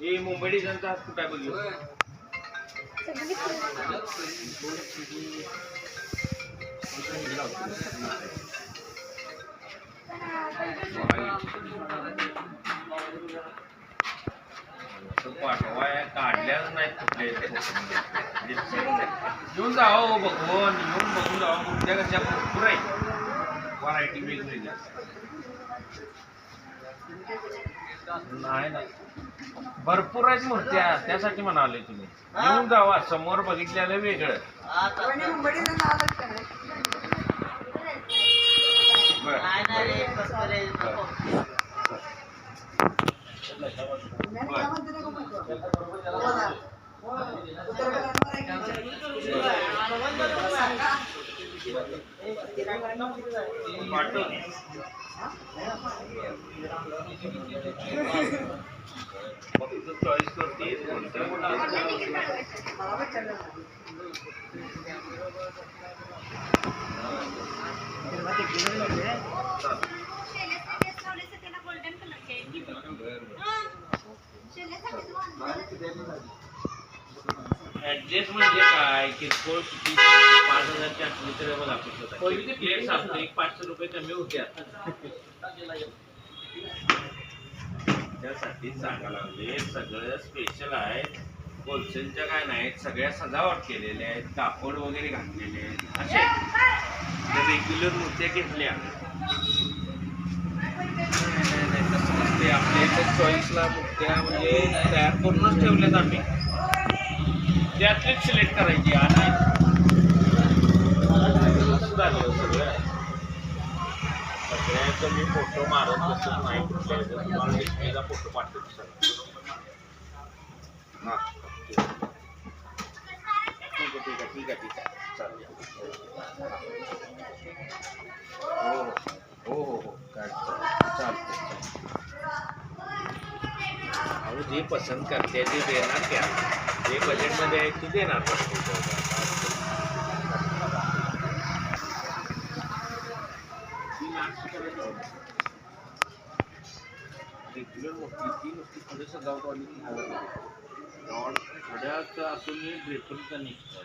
हे मुंबई डिझाईनचा कुठे बघलो पाठवाय काढल्याच नाहीत कुठले येऊन जावं हो बघून येऊन बघून जावं मूर्त्या कशा भरपूर आहे व्हरायटी वेगवेगळ्या नाही नाही भरपूर आहेत मूर्त्या त्यासाठी म्हणाले तुम्ही येऊन जावा समोर बघितल्याला वेगळं बरं. चॉईस करते कोणत्या कोणत्या ऍडजस्ट म्हणजे काय? किरकोळ किती पाच हजारची असली तरी अपेक्षा प्लेट सांगतो एक पाचशे रुपये कमी होत्या त्यासाठी सांगा लागले सगळं स्पेशल आहे. होलसेलच्या काय नाहीत सगळ्या सजावट केलेल्या आहेत. कापड वगैरे घातलेले आहेत. असे रेग्युलर मूर्त्या घेतल्या. तसं नसते आपल्या इथे चॉईसला मूर्त्या म्हणजे तयार करूनच ठेवल्यात आम्ही. त्यातलीच सिलेक्ट करायची आणि असं झालं मी फ़ोटो मारत बसत नाही तुम्हाला डिस्प्लेला फ़ोटो पाठवतो सगळं ठीक आहे ठीक आहे ठीक आहे ठीक आहे चालेल काय चालतं अहो जे पसंत करते ते देणार त्या जे बजेटमध्ये आहे ते देणार रेग्युलर मोठी ती नुसती पुढे सजावटवाली ती हव्या थोड्याच असून मी ड्रेपरचा निघतो